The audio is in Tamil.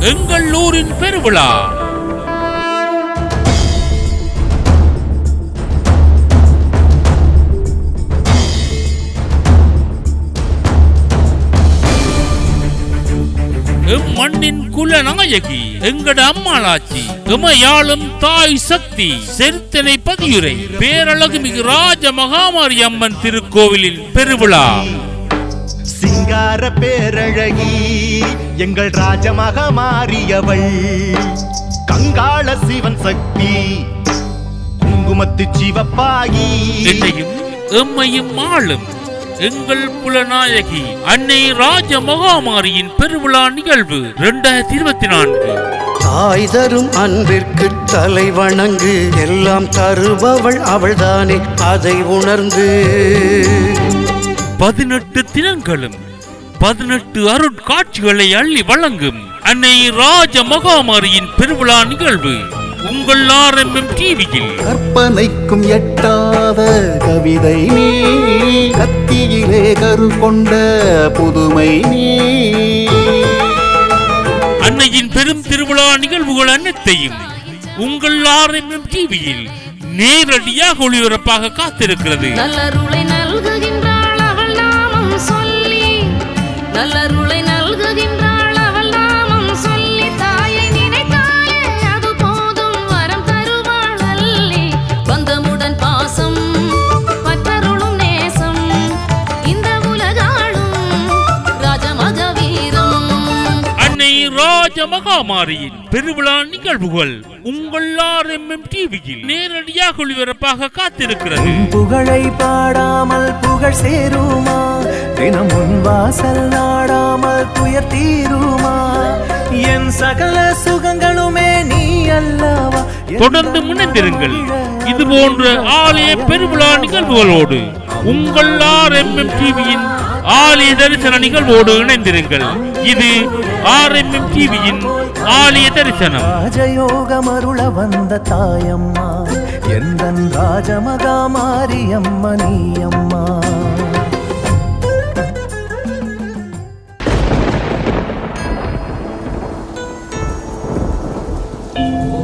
எங்கள் ஊரின் பெருவிழா. எம் மண்ணின் குலநாயகி எங்கட அம்மாளாச்சி எமையாளும் தாய் சக்தி செருத்தனை பதியுரை பேரழகு மிகு ராஜ மகாமாரி அம்மன் திருக்கோவிலின் பெருவிழா. சிங்கார பேரழகி எங்கள் ராஜமாக மாறியவள் கங்காள சிவன் சக்தி குங்குமத்து சிவப்பாகி. என்னையும் எம்மையும் ஆளும் எங்கள் குலநாயகி அன்னை ராஜ மகாமாரியின் பெருவிழா நிகழ்வு இரண்டாயிரத்தி இருபத்தி நான்கு. தாய் தரும் அன்பிற்கு தலை வணங்கு எல்லாம் தருபவள் அவள்தானே அதை உணர்ந்து. பதினெட்டு தினங்களும் பதினெட்டு அருட்காட்சிகளை அள்ளி வழங்கும் அன்னை ராஜ மகாமாரியின் பெருவிழா நிகழ்வு உங்கள் ஆர்எம்எம் டிவியில். கற்பனைக்கும் எட்டாத கவிதை நீ கத்தியிலே கரு கொண்ட புதுமை நீ. அன்னையின் பெரும் திருவிழா நிகழ்வுகள் அனைத்தையும் உங்கள் ஆர்எம்எம் டிவியில் நேரடியாக ஒளிபரப்பாக காத்திருக்கிறது. நல்லருளை நல்குகின்றாள் அவள் நாமம் சொல்லி தாயை நினைத்தாலே அது போதும் வரம் தருவாள் அல்லி. பந்தமுடன் பாசம் பற்றருளும் நேசம் இந்த உலகாளும் ராஜமக வீரம். அன்னை ராஜ மகாமாரியின் பெருவிழா நிகழ்வுகள் உங்கள் ஆர்எம்எம் டிவியில் நேரடியாக ஒளிபரப்பாக காத்திருக்கிறது. புகழை பாடாமல் புகழ் சேருமா? தினம் உன் வாசல் நாடாமல் துயர் தீருமா? என் சகல சுகங்களுமே நீ அல்லவா? தொடர்ந்து முனைந்திருங்கள். இது போன்ற ஆலய பெருவிழா நிகழ்வுகளோடு உங்கள் ஆர்எம்எம் டிவியின் ஆலய தரிசன நிகழ்வோடு இணைந்திருங்கள். இது ஆர்எம்எம் டிவியின் ஆலய தரிசனம். ராஜயோகம் அருள வந்த தாயம்மா எந்தன் ராஜமகா மாரியம்மா நீ அம்மா Oh.